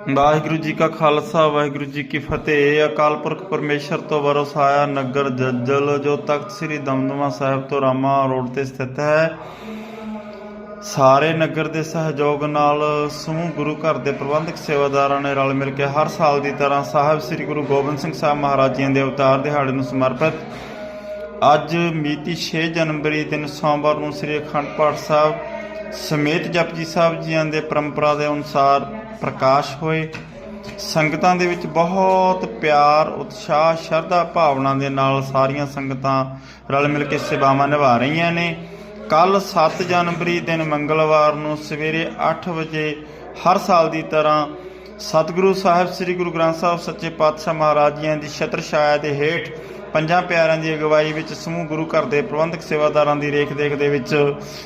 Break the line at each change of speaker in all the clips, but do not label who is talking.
ਵਾਹਿਗੁਰੂ ਜੀ ਕਾ ਖਾਲਸਾ, ਵਾਹਿਗੁਰੂ ਜੀ ਕੀ ਫਤਿਹ। ਅਕਾਲ ਪੁਰਖ ਪਰਮੇਸ਼ਰ ਤੋਂ ਵਰਸਾਇਆ ਨਗਰ ਜੱਜਲ, ਜੋ ਤਖਤ ਸ੍ਰੀ ਦਮਦਮਾ ਸਾਹਿਬ ਤੋਂ ਰਾਮਾ ਰੋਡ ਤੇ ਸਥਿਤ ਹੈ। ਸਾਰੇ ਨਗਰ ਦੇ ਸਹਿਯੋਗ ਨਾਲ ਸਮੂਹ ਗੁਰੂ ਘਰ ਦੇ ਪ੍ਰਬੰਧਕ ਸੇਵਾਦਾਰਾਂ ਨੇ ਰਲ ਮਿਲ ਕੇ ਹਰ ਸਾਲ ਦੀ ਤਰ੍ਹਾਂ ਸਾਹਿਬ ਸ੍ਰੀ ਗੁਰੂ ਗੋਬਿੰਦ ਸਿੰਘ ਸਾਹਿਬ ਮਹਾਰਾਜ ਜੀ ਦੇ ਅਵਤਾਰ ਦਿਹਾੜੇ ਨੂੰ ਸਮਰਪਿਤ ਅੱਜ ਮਿਤੀ 6 ਜਨਵਰੀ, ਦਿਨ ਸੋਮਵਾਰ ਨੂੰ ਸ੍ਰੀ ਅਖੰਡ ਪਾਠ ਸਾਹਿਬ ਸਮੇਤ ਜਪਜੀ ਸਾਹਿਬ ਜੀਆਂ ਦੇ ਪਰੰਪਰਾ ਦੇ ਅਨੁਸਾਰ ਪ੍ਰਕਾਸ਼ ਹੋਏ। ਸੰਗਤਾਂ ਦੇ ਵਿੱਚ ਬਹੁਤ ਪਿਆਰ, ਉਤਸ਼ਾਹ, ਸ਼ਰਧਾ ਭਾਵਨਾ ਦੇ ਨਾਲ ਸਾਰੀਆਂ ਸੰਗਤਾਂ ਰਲ ਮਿਲ ਕੇ ਸੇਵਾਵਾਂ ਨਿਭਾ ਰਹੀਆਂ ਨੇ। ਕੱਲ 7 ਜਨਵਰੀ ਦਿਨ ਮੰਗਲਵਾਰ ਨੂੰ ਸਵੇਰੇ 8 ਵਜੇ ਹਰ ਸਾਲ ਦੀ ਤਰ੍ਹਾਂ ਸਤਿਗੁਰੂ ਸਾਹਿਬ ਸ੍ਰੀ ਗੁਰੂ ਗ੍ਰੰਥ ਸਾਹਿਬ ਸੱਚੇ ਪਾਤਸ਼ਾਹ ਮਹਾਰਾਜ ਜੀਆਂ ਦੀ ਛਤਰ ਛਾਇਆ ਦੇ ਹੇਠ ਪੰਜਾਂ ਪਿਆਰਿਆਂ ਦੀ ਅਗਵਾਈ ਵਿੱਚ ਸਮੂਹ ਗੁਰੂ ਘਰ ਦੇ ਪ੍ਰਬੰਧਕ ਸੇਵਾਦਾਰਾਂ ਦੀ ਰੇਖ-ਦੇਖ ਦੇ ਵਿੱਚ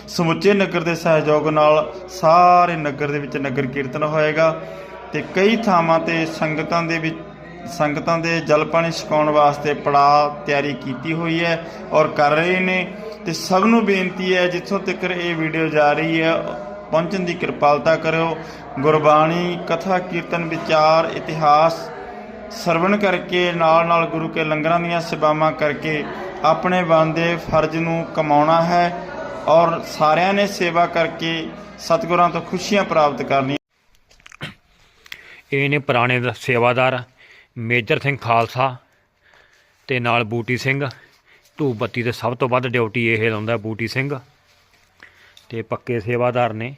ਸਮੁੱਚੇ ਨਗਰ ਦੇ ਸਹਿਯੋਗ ਨਾਲ ਸਾਰੇ ਨਗਰ ਦੇ ਵਿੱਚ ਨਗਰ ਕੀਰਤਨ ਹੋਏਗਾ ਤੇ ਕਈ ਥਾਵਾਂ ਤੇ ਸੰਗਤਾਂ ਦੇ ਵਿੱਚ, ਸੰਗਤਾਂ ਦੇ ਜਲ ਪਾਣੀ ਛਕਾਉਣ ਵਾਸਤੇ ਪੜਾ ਤਿਆਰੀ ਕੀਤੀ ਹੋਈ ਹੈ ਔਰ ਕਰ ਰਹੇ ਨੇ ਤੇ ਸਭ ਨੂੰ ਬੇਨਤੀ ਹੈ ਜਿੱਥੋਂ ਤੱਕ ਇਹ ਵੀਡੀਓ ਜਾ ਰਹੀ ਹੈ, ਪਹੁੰਚਣ ਦੀ ਕਿਰਪਾਲਤਾ ਕਰਿਓ। ਗੁਰਬਾਣੀ, ਕਥਾ, ਕੀਰਤਨ, ਵਿਚਾਰ, ਇਤਿਹਾਸ ਸਰਵਣ ਕਰਕੇ, ਨਾਲ ਨਾਲ ਗੁਰੂ ਕੇ ਲੰਗਰਾਂ ਦੀਆਂ ਸੇਵਾਵਾਂ ਕਰਕੇ ਆਪਣੇ ਬੰਦੇ ਫਰਜ਼ ਨੂੰ ਕਮਾਉਣਾ ਹੈ ਔਰ ਸਾਰਿਆਂ ਨੇ ਸੇਵਾ ਕਰਕੇ ਸਤਿਗੁਰਾਂ ਤੋਂ ਖੁਸ਼ੀਆਂ ਪ੍ਰਾਪਤ ਕਰਨੀਆਂ।
ਇਹ ਨੇ ਪੁਰਾਣੇ ਸੇਵਾਦਾਰ ਮੇਜਰ ਸਿੰਘ ਖਾਲਸਾ ਤੇ ਨਾਲ ਬੂਟੀ ਸਿੰਘ ਧੂਪ ਬੱਤੀ ਤੇ ਸਭ ਤੋਂ ਵੱਧ ਡਿਊਟੀ ਇਹ ਲਾਉਂਦਾ ਬੂਟੀ ਸਿੰਘ ਤੇ ਪੱਕੇ ਸੇਵਾਦਾਰ ਨੇ।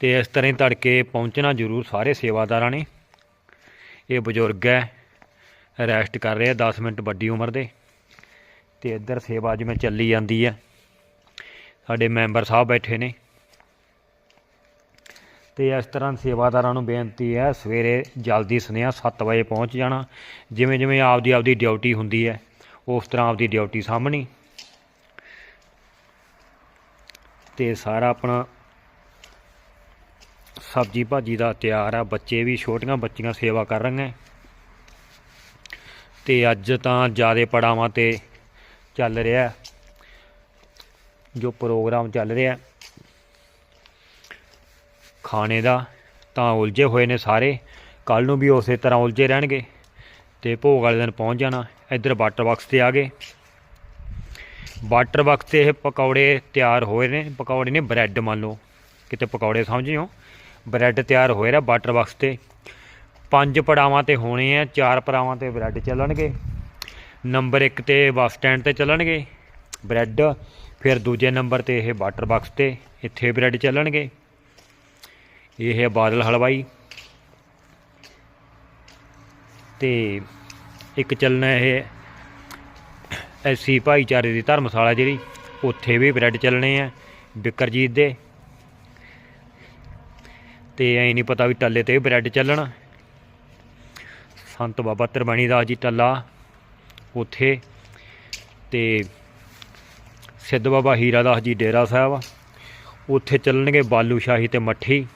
ਤੇ ਇਸ ਤਰ੍ਹਾਂ ਹੀ ਤੜਕੇ ਪਹੁੰਚਣਾ ਜ਼ਰੂਰ ਸਾਰੇ ਸੇਵਾਦਾਰਾਂ ਨੇ। ਇਹ ਬਜ਼ੁਰਗ ਹੈ ਰੈਸਟ ਕਰ ਰਹੇ ਆ 10 ਮਿੰਟ ਵੱਡੀ ਉਮਰ ਦੇ, ਤੇ ਇੱਧਰ ਸੇਵਾ ਜਿਵੇਂ ਚੱਲੀ ਜਾਂਦੀ ਹੈ ਸਾਡੇ ਮੈਂਬਰ ਸਾਹਿਬ ਬੈਠੇ ਨੇ। ਤੇ ਇਸ ਤਰ੍ਹਾਂ ਸੇਵਾਦਾਰਾਂ ਨੂੰ ਬੇਨਤੀ ਹੈ, ਸਵੇਰੇ ਜਲਦੀ ਸੁਨੇਹਾ 7 ਵਜੇ ਪਹੁੰਚ ਜਾਣਾ। ਜਿਵੇਂ ਜਿਵੇਂ ਆਪਦੀ ਆਪਦੀ ਡਿਊਟੀ ਹੁੰਦੀ ਹੈ, ਉਸ ਤਰ੍ਹਾਂ ਆਪਦੀ ਡਿਊਟੀ ਸਾਹਮਣੀ ਤੇ ਸਾਰਾ ਆਪਣਾ ਸਬਜੀ ਭਾਜੀ ਦਾ ਤਿਆਰ ਆ, ਬੱਚੇ ਵੀ ਛੋਟੀਆਂ ਬੱਚੀਆਂ ਸੇਵਾ ਕਰ ਰਹੀਆਂ। ਤੇ ਅੱਜ ਤਾਂ ਜਿਆਦੇ ਪੜਾਵਾਂ ਤੇ ਚੱਲ ਰਿਹਾ, ਜੋ ਪ੍ਰੋਗਰਾਮ ਚੱਲ ਰਿਹਾ। ਖਾਣੇ ਦਾ ਤਾਂ ਉਲਝੇ ਹੋਏ ਨੇ ਸਾਰੇ ਕੱਲ ਨੂੰ ਵੀ ਉਸੇ ਤਰ੍ਹਾਂ ਉਲਝੇ ਰਹਿਣਗੇ। ਤੇ ਭੋਗ ਵਾਲੇ ਦਿਨ ਪਹੁੰਚ ਜਾਣਾ, ਇੱਧਰ ਵਾਟਰ ਬਾਕਸ ਤੇ ਆ ਗਏ। ਵਾਟਰ ਬਾਕਸ ਤੇ ਇਹ ਪਕੌੜੇ ਤਿਆਰ ਹੋਏ ਨੇ, ਪਕੌੜੇ ਨੇ ਬ੍ਰੈਡ ਮੰਨ ਲਓ, ਕਿਤੇ ਪਕੌੜੇ ਸਮਝਿਓ ਬ੍ਰੈਡ ਤਿਆਰ ਹੋਏ ਰਿਹਾ ਵਾਟਰ ਬਾਕਸ ਤੇ। ਪੰਜ ਪੜਾਵਾਂ ਤੇ ਹੋਣੇ ਆ, ਚਾਰ ਪੜਾਵਾਂ ਤੇ ਬ੍ਰੈਡ ਚੱਲਣਗੇ। ਨੰਬਰ 1 ਤੇ ਬੱਸ ਸਟੈਂਡ ਤੇ ਚੱਲਣਗੇ ਬ੍ਰੈਡ, ਫਿਰ ਦੂਜੇ ਨੰਬਰ ਤੇ ਇਹ ਵਾਟਰ ਬਾਕਸ ਤੇ ਇੱਥੇ ਬ੍ਰੈਡ ਚੱਲਣਗੇ। ਇਹ ਹੈ ਬਾਦਲ ਹਲਵਾਈ। ਤੇ ਇੱਕ ਚੱਲਣਾ ਇਹ ਐਸੀ ਭਾਈਚਾਰੇ ਦੀ ਧਰਮਸ਼ਾਲਾ ਜਿਹੜੀ, ਉੱਥੇ ਵੀ ਬ੍ਰੈਡ ਚੱਲਣੇ ਆ, ਬਿਕਰਜੀਤ ਦੇ। ਤੇ ਐ ਨਹੀਂ ਪਤਾ ਵੀ ਟੱਲੇ ਤੇ ਵੀ ਬ੍ਰੈਡ ਚੱਲਣ। ਸੰਤ ਬਾਬਾ ਤਰਬਣੀ ਦਾ ਜੀ ਟੱਲਾ ਉੱਥੇ ਤੇ ਸਿੱਧ ਬਾਬਾ ਹੀਰਾ ਦਾਸ ਜੀ ਡੇਰਾ ਸਾਹਿਬ। ਉੱਥੇ ਚੱਲਣਗੇ ਬਾਲੂ ਸ਼ਾਹੀ ਤੇ ਮੱਠੀ।